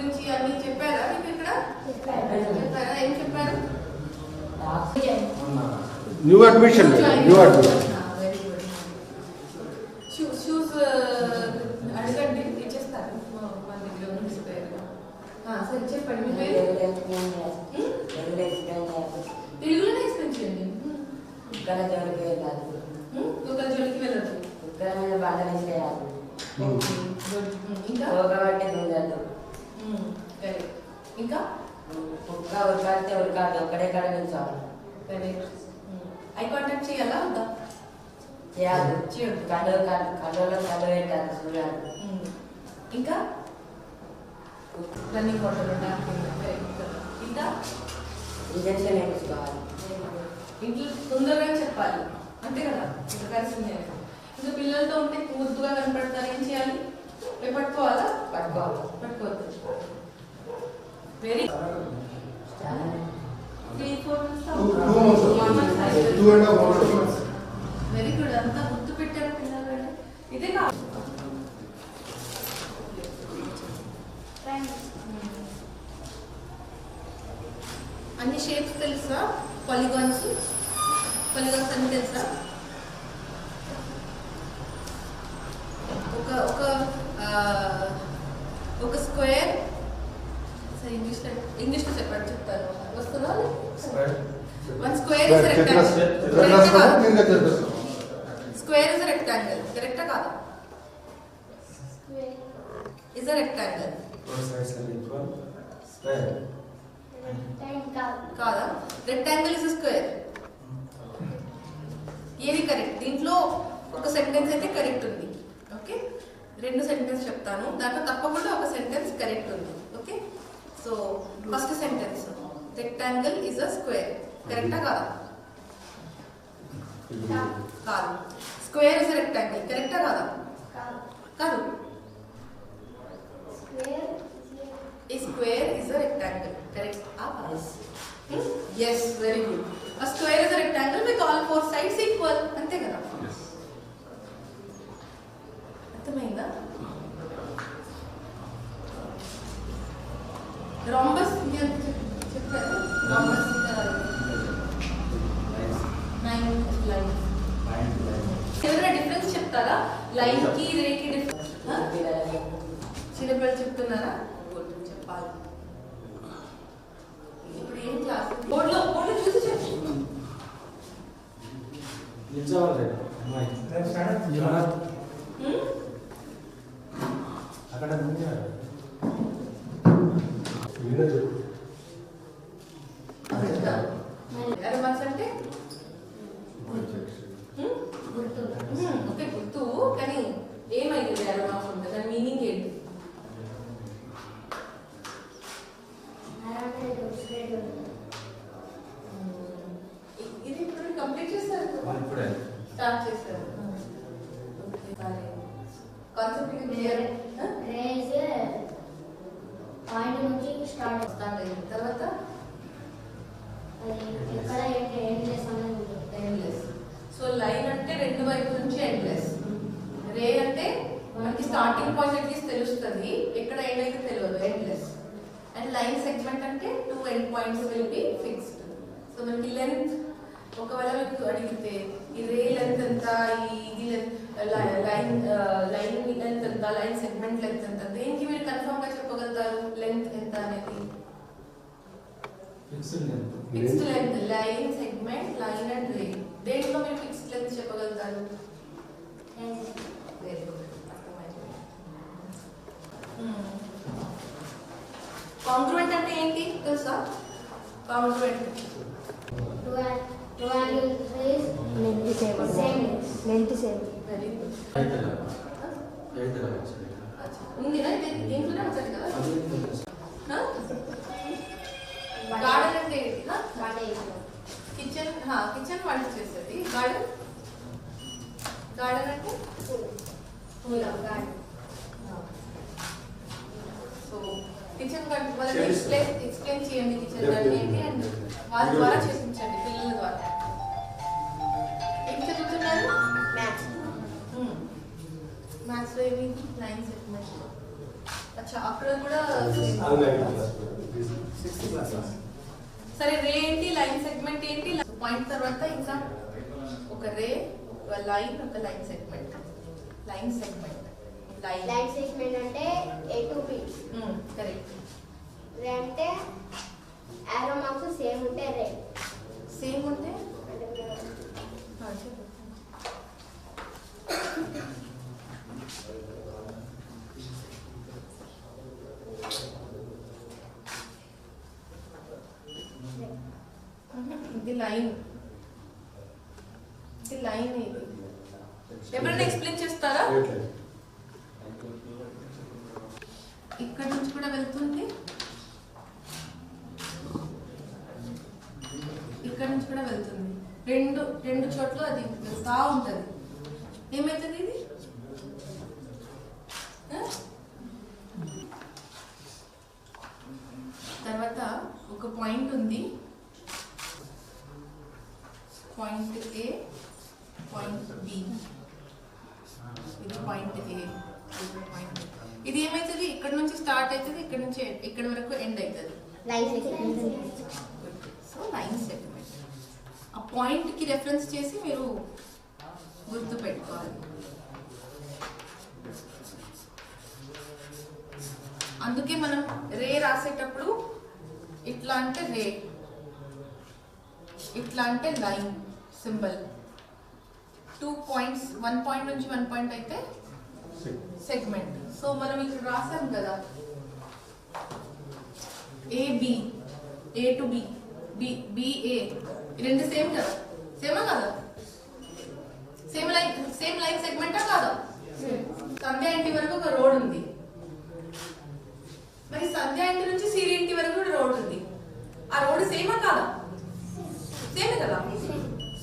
గురించి అన్ని చెప్పారా మీకు ఇక్కడ? చెప్పారా? ఏం చెప్పారు? New admission new admission. Shoes shoes అడగండి ఇచ్చేస్తారు మా- మా దగ్గర ఉంది స్పేర్ సరే చెప్పండి మీ పేరు? తెలుగులోనే ఎక్స్ప్లెయిన్ చేయండి. ఒక జోలికి వెళ్ళదు గుడ్ ఇంకా వెరీ ఇంకా? ఒక్కడెక్కడ నిల్చోవాలి వెరీ ఐ కాంటాక్ట్ చేయాలా వద్దా? చేయదు చేయొద్దు. కళ్ళు కళ్ళు కళ్ళలో కళ్ళు పెట్టాలి చూడాలి. ఇంకా? రన్నింగ్ వాటర్ ఇంకా? ఇంజక్షన్ వేయించుకోవాలి ఇంట్లో తొందరగా చెప్పాలి. అంతే కదా? కలిసిందే ఇంకా పిల్లలతో ఉంటే ముద్దుగా కనపడతారు. ఏం చేయాలి? పట్టుకోవాలా? పట్టుకోవాలి. పట్టుకోవద్దు. వెరీ వెరీ గుడ్ అంతా గుర్తు పెట్టారు పిల్లలు. ఇదే కాదు అన్ని షేప్స్ తెలుసా? పాలిగాన్స్ పాలిగాన్స్ అన్ని తెలుసా? ఒక ఒక ఒక స్క్వేర్ సరే ఇంగ్లీష్లో ఇంగ్లీష్లో చెప్పండి చెప్తాను వస్తుందా one square is rectangle square is rectangle కరెక్టా కాదా ఇస్ అ రెక్టాంగిల్ కాదా రెక్టాంగిల్ ఇస్ స్క్వేర్ ఏది కరెక్ట్ దీంట్లో ఒక సెంటెన్స్ అయితే కరెక్ట్ ఉంది. ఓకే రెండు సెంటెన్స్ చెప్తాను. దాంట్లో తప్పకుండా ఒక సెంటెన్స్ కరెక్ట్ ఉంది. So first sentence rectangle is a square కరెక్టా కాదా కాదు స్క్వేర్ ఇస్ రెక్టాంగిల్ కరెక్టా కాదా కాదు A square is a rectangle. Correct? Ah, Yes. Hmm? Yes, very good. A square is a rectangle with all four sides equal. అంతే కదా అర్థమైందా rhombus చెప్పారు రాంబస్ ఎవరైనా డిఫరెన్స్ చెప్తారా? లైన్కి రేకి డిఫరెన్స్ చిన్నపిల్లలు చెప్తున్నారా? చెప్పాలి. ఇప్పుడు ఏం క్లాస్ బోర్డులో బోర్డులో చూసి చెప్పు. హ్మ్? అక్కడ ఉంది చెప్తా. అరే మార్క్స్ అంటే హ్మ్? హ్మ్, ఓకే గుర్తు కానీ ఏమైంది అరే మార్క్స్ ఉంటుంది దాని మీనింగ్ ఏంటి హ్మ్. ఇ- ఇది ఇప్పుడు కంప్లీట్ చేస్తారు ఇప్పుడే స్టార్ట్ చేస్తారు కాన్సెప్ట్ క్లియర్ పాయింట్ నుంచి స్టార్ట్ స్టార్ట్ అయింది తర్వాత అది ఎక్కడ ఏంటి ఏం చేస్తామని ఉంటుంది ఎండ్లెస్ సో లైన్ అంటే రెండు వైపు నుంచి ఎండ్లెస్ రే అంటే మనకి స్టార్టింగ్ పాయింట్ అట్లీస్ట్ తెలుస్తుంది. ఎక్కడ ఎండ్ అయితే తెలియదు. ఎండ్లెస్ అండ్ లైన్ సెగ్మెంట్ అంటే two end points will be fixed so మనకి లెంత్ ఒకవేళ మీకు అడిగితే ఈ రే లెంత్ ఎంత ఈ ఇది లెంత్ లైన్ లైన్ లెంత్ ఎంత లైన్ సెగ్మెంట్ లెంత్ ఎంత దేనికి మీరు కన్ఫర్మ్గా చెప్పగలుగుతారు? లెంత్ ఎంత అనేది? Fixed length line segment line and ray దేంట్లో మీరు ఫిక్స్డ్ లెంత్ చెప్పగలుగుతారు? కాంగ్రువెంట్ అంటే ఏంటి తెలుసా congruent two two angles is length same same length same very good ఉంది దీంట్లోనే ఉంటుంది కదా గార్డెన్ అంటే ఏంటి కిచెన్ కిచెన్ వంట చేసేది గార్డెన్ గార్డెన్ అంటే పూల గార్డెన్ సో కిచెన్ గార్డెన్ వాళ్ళకి ఎక్స్ప్లెయిన్ ఎక్స్ప్లెయిన్ చేయండి కిచెన్ గార్డెన్ ఏంటి అండ్ వాళ్ళ ద్వారా చేపించండి పిల్లల ద్వారా. ఏం చదువుతున్నారు మ్యాథ్స్ మ్యాథ్స్లో ఏమి? లైన్ సెగ్మెంట్ అచ్చా అక్కడ కూడా సరే రే ఏంటి? లైన్ సెగ్మెంట్ ఏంటి? పాయింట్ తర్వాత ఇంకా ఒక రే ఒక లైన్ ఒక line segment line segment line segment అంటే A to B correct ray అంటే ఆరో మార్క్స్ సేమ్ ఉంటే? రే సేమ్ ఉంటే. ఇది లైన్ ఇది లైన్ ఇది. ఎవరైనా ఎక్స్ప్లెయిన్ చేస్తారా? ఇక్కడ నుంచి కూడా వెళ్తుంది ఇక్కడ నుంచి కూడా వెళ్తుంది. రెండు రెండు చోట్ల అది వెళ్తా ఉంటుంది. ఏమవుతుంది ఇది? తర్వాత ఒక పాయింట్ ఉంది. Point A point B. ఇది పాయింట్ ఏ ఇది ఏమవుతుంది ఇక్కడ నుంచి స్టార్ట్ అవుతుంది ఇక్కడ నుంచి ఇక్కడ వరకు ఎండ్ అవుతుంది సో లైన్ సెగ్మెంట్ ఆ పాయింట్కి రెఫరెన్స్ చేసి మీరు గుర్తు పెట్టుకోవాలి. అందుకే మనం రే రాసేటప్పుడు ఇట్లా అంటే రే ఇట్లా అంటే line symbol. Two points one point నుంచి వన్ పాయింట్ అయితే సెగ్మెంట్ సో మనం ఇక్కడ రాసాం కదా. A B A to B B BA రెండు సేమ్ కదా? సేమా కదా? సేమ్ లైన్ సేమ్ లైన్ సెగ్మెంటా కాదా? సంధ్య ఇంటి వరకు ఒక రోడ్ ఉంది. మరి సంధ్య ఇంటి నుంచి సిరి ఇంటి వరకు కూడా రోడ్ ఉంది. ఆ రోడ్ సేమా కాదా? సేమ్ కదా?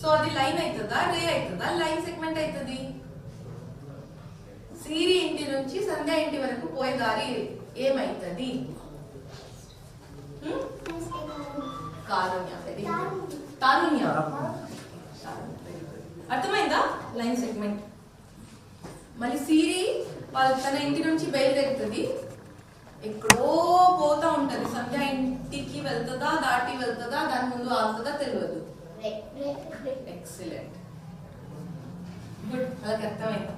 సో అది లైన్ అవుతుందా? రే అవుతుందా? లైన్ సెగ్మెంట్ అవుతుంది. నుంచి సంధ్య ఇంటి వరకు పోయే దారి ఏమైతుంది. తారుణ్య. అర్థమైందా? Line segment. మళ్ళీ సిరి వాళ్ళ తన ఇంటి నుంచి బయలుదేరుతుంది. ఎక్కడో పోతా ఉంటది. సంధ్య ఇంటికి వెళ్తుందా దాటి వెళ్తుందా దాని ముందు ఆగుతుందా తెలియదు. ఎక్సలెంట్ గుడ్ వాళ్ళకి అర్థమైంది?